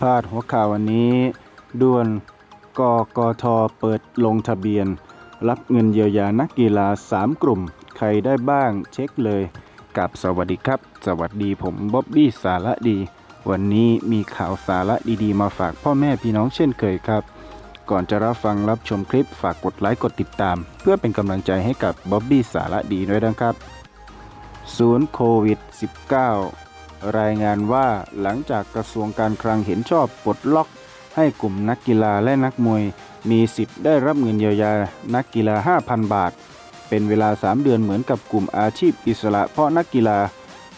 พาดหัวข่าววันนี้ ด่วนกกทเปิดลงทะเบียน รับเงินเยียวยานักกีฬา 3 กลุ่ม ใครได้บ้างเช็คเลยกับสวัสดีครับ สวัสดีผมบ๊อบบี้สาระดี วันนี้มีข่าวสาระดีๆ มาฝากพ่อแม่พี่น้องเช่นเคยครับ ก่อนจะรับฟังรับชมคลิปฝากกดไลค์กดติดตาม เพื่อเป็นกำลังใจให้กับบ๊อบบี้สาระดีด้วยนะครับศูนย์โควิด -19 รายงานว่าหลังจากกระทรวงการคลังเห็นชอบปลดล็อก ให้กลุ่มนักกีฬาและนักมวย มีสิทธิ์ได้รับเงินเยียวยานักกีฬา 5,000 บาท เป็นเวลา 3 เดือนเหมือนกับกลุ่มอาชีพอิสระ เพราะนักกีฬา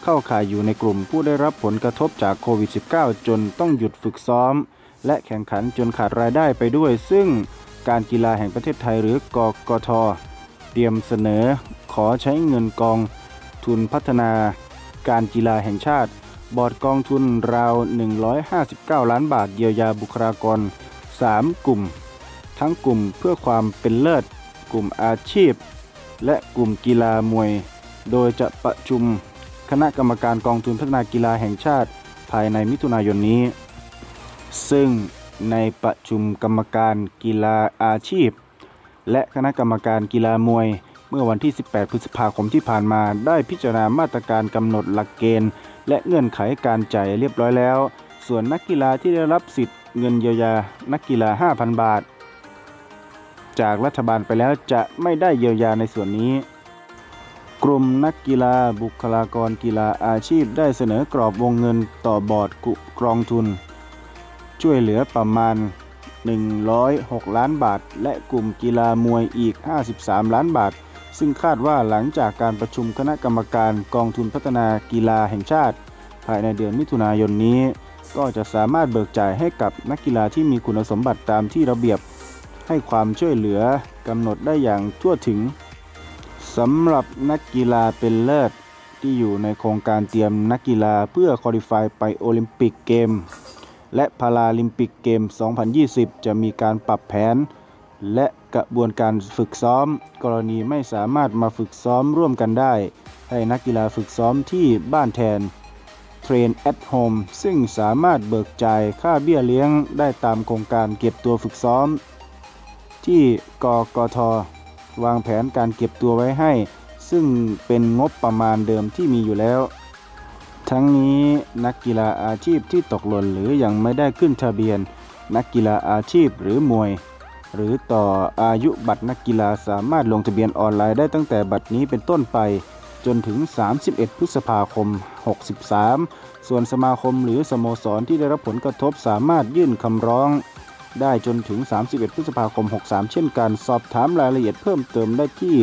เข้าข่ายอยู่ในกลุ่มผู้ได้รับผลกระทบจากโควิด -19 จนต้องหยุดฝึกซ้อม และแข่งขันจนขาดรายได้ไปด้วย ซึ่งการกีฬาแห่งประเทศไทยหรือกกท เตรียมเสนอขอใช้เงินกองทุนพัฒนา การกีฬาแห่งชาติ บอร์ดกองทุนราว 159 ล้านบาทเยียวยาบุคลากร 3 กลุ่ม ทั้งกลุ่มเพื่อความเป็นเลิศ กลุ่มอาชีพ และกลุ่มกีฬามวย โดยจะประชุมคณะกรรมการกองทุนพัฒนากีฬาแห่งชาติภายในมิถุนายนนี้ ซึ่งในประชุมกรรมการกีฬาอาชีพ และคณะกรรมการกีฬามวย เมื่อวันที่ 18 พฤษภาคมที่ผ่านมาได้พิจารณามาตรการกำหนดหลักเกณฑ์ และเงื่อนไขการจ่ายเรียบร้อยแล้ว ส่วนนักกีฬาที่ได้รับสิทธิ์เงินเยียวยานักกีฬา 5,000 บาท จากรัฐบาลไปแล้วจะไม่ได้เยียวยาในส่วนนี้ กลุ่มนักกีฬาบุคลากรกีฬาอาชีพได้เสนอกรอบวงเงินต่อบอร์ดกุกองทุน ช่วยเหลือประมาณ106 ล้านบาท และกลุ่มกีฬามวยอีก 53 ล้านบาท ซึ่งคาดว่าหลังจากการประชุมคณะกรรมการกองทุนพัฒนากีฬาแห่งชาติ ภายในเดือนมิถุนายนนี้ ก็จะสามารถเบิกจ่ายให้กับนักกีฬาที่มีคุณสมบัติตามที่ระเบียบ ให้ความช่วยเหลือกำหนดได้อย่างทั่วถึงสำหรับนักกีฬาเป็นเลิศที่อยู่ในโครงการเตรียมนักกีฬาเพื่อคอลิฟายไปโอลิมปิกเกม และพาราลิมปิกเกม 2020 จะมีการปรับแผน และกระบวนการฝึกซ้อม กรณีไม่สามารถมาฝึกซ้อมร่วมกันได้ ให้นักกีฬาฝึกซ้อมที่บ้านแทนเทรน at home ซึ่งสามารถเบิกจ่ายค่าเบี้ยเลี้ยงได้ตามโครงการเก็บตัวฝึกซ้อม ที่กกทวางแผนการเก็บตัวไว้ให้ ซึ่งเป็นงบประมาณเดิมที่มีอยู่แล้ว ทั้งนี้นักกีฬาอาชีพที่ตกหล่นหรือยังไม่ได้ขึ้นทะเบียน นักกีฬาอาชีพหรือมวย หรือต่ออายุบัตรนักกีฬาสามารถลงทะเบียนออนไลน์ได้ตั้งแต่บัตรนี้เป็นต้นไป จนถึง 31 พฤษภาคม 63 ส่วนสมาคมหรือสโมสรที่ได้รับผลกระทบสามารถยื่นคำร้อง ได้จนถึง 31 พฤษภาคม 63 เช่นกัน สอบถามรายละเอียดเพิ่มเติมได้ที่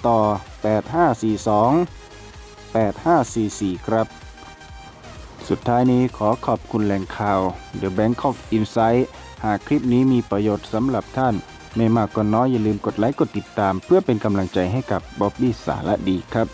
021867111 ต่อ 8542 8544 ครับ สุดท้ายนี้ขอขอบคุณแหล่งข่าว The Bangkok Insight หากคลิปนี้มีประโยชน์สำหรับท่าน ไม่มากก็น้อยอย่าลืมกดไลค์กดติดตาม เพื่อเป็นกำลังใจให้กับบ๊อบบี้สาระดีครับ